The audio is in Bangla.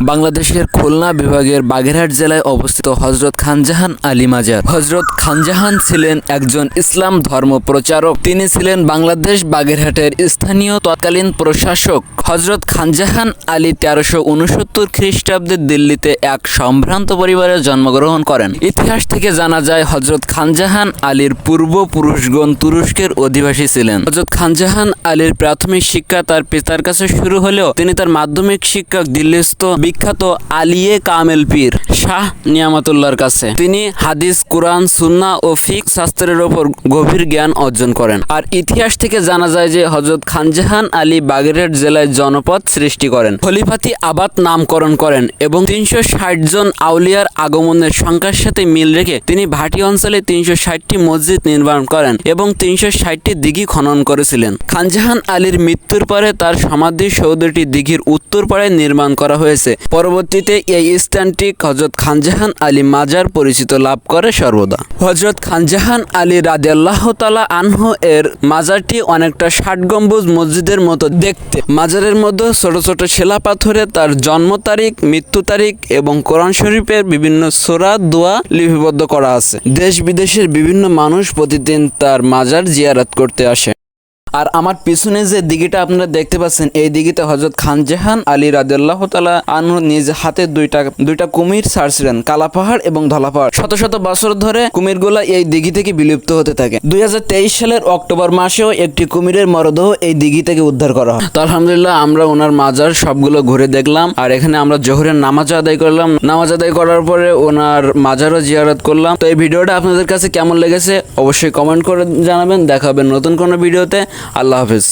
বাংলাদেশের খুলনা বিভাগের বাগেরহাট জেলায় অবস্থিত হজরত খানজাহান আলী মাজার। হজরত খানজাহান ছিলেন একজন ইসলাম ধর্ম প্রচারক। তিনি ছিলেন বাংলাদেশ বাগেরহাটের স্থানীয় তৎকালীন প্রশাসক। হজরত খানজাহান আলী তেরোশো উনসত্তর খ্রিস্টাব্দে দিল্লিতে এক সম্ভ্রান্ত পরিবারে জন্মগ্রহণ করেন। ইতিহাস থেকে জানা যায়, হজরত খানজাহান আলীর পূর্বপুরুষগণ তুরস্কের অধিবাসী ছিলেন। হজরত খানজাহান আলীর প্রাথমিক শিক্ষা তার পিতার কাছে শুরু হলেও তিনি তার মাধ্যমিক শিক্ষক দিল্লিস্থ বিখ্যাত আলিয়ে কামেল পীর শাহ নিয়ামতুল্লাহর কাছে। তিনি হাদিস, কোরআন সুন্না ও ফিক শাস্ত্রের ওপর গভীর জ্ঞান অর্জন করেন। আর ইতিহাস থেকে জানা যায় যে, হজরত খানজাহান আলী বাগেরহাট জেলায় জনপদ সৃষ্টি করেন। খলিফাতি আবাদ নামকরণ করেন এবং তিনশো ষাট জন আউলিয়ার আগমনের সংখ্যার সাথে মিল রেখে তিনি ভাটি অঞ্চলে তিনশো ষাটটি মসজিদ নির্মাণ করেন এবং তিনশো ষাটটি দিঘি খনন করেছিলেন। খানজাহান আলীর মৃত্যুর পরে তার সমাধি সৌধটি দিঘির উত্তর পাড়ায় নির্মাণ করা হয়েছে। পরবর্তীতে এই স্থানটি হজরত খানজাহান আলী মাজার পরিচিত লাভ করে সর্বদা। হজরত খানজাহান আলী রাদিয়াল্লাহ তালা আনহু এর মাজারটি অনেকটা ষাট গম্বুজ মসজিদের মতো দেখতে। মাজারের মধ্যে ছোট ছোট শিলা পাথরে তার জন্ম তারিখ, মৃত্যু তারিখ এবং কোরআন শরীফের বিভিন্ন সোরা, দোয়া লিপিবদ্ধ করা আছে। দেশ বিদেশের বিভিন্ন মানুষ প্রতিদিন তার মাজার জিয়ারাত করতে আসে। আর আমার পিছনে যে দিঘিটা আপনারা দেখতে পাচ্ছেন, এই দিঘিতে হজরত খানজাহান আলী রাদিয়াল্লাহ তালা নিজ হাতে দুইটা দুইটা কুমির ছাড়ছিলেন, কালা পাহাড় এবং ধলা পাহাড়। শত শত বছর ধরে কুমিরগুলা এই দিঘি থেকে বিলুপ্ত হতে থাকে। দুই সালের অক্টোবর মাসেও একটি কুমিরের মরদেহ এই দিঘি থেকে উদ্ধার করা হয়। তো আলহামদুলিল্লাহ আমরা ওনার মাজার সবগুলো ঘুরে দেখলাম, আর এখানে আমরা জোহরের নামাজ আদায় করলাম। নামাজ আদায় করার পরে ওনার মাজারও জিয়ারত করলাম। তো এই ভিডিওটা আপনাদের কাছে কেমন লেগেছে অবশ্যই কমেন্ট করে জানাবেন। দেখা হবে নতুন কোনো ভিডিওতে। আল্লাহ হাফেজ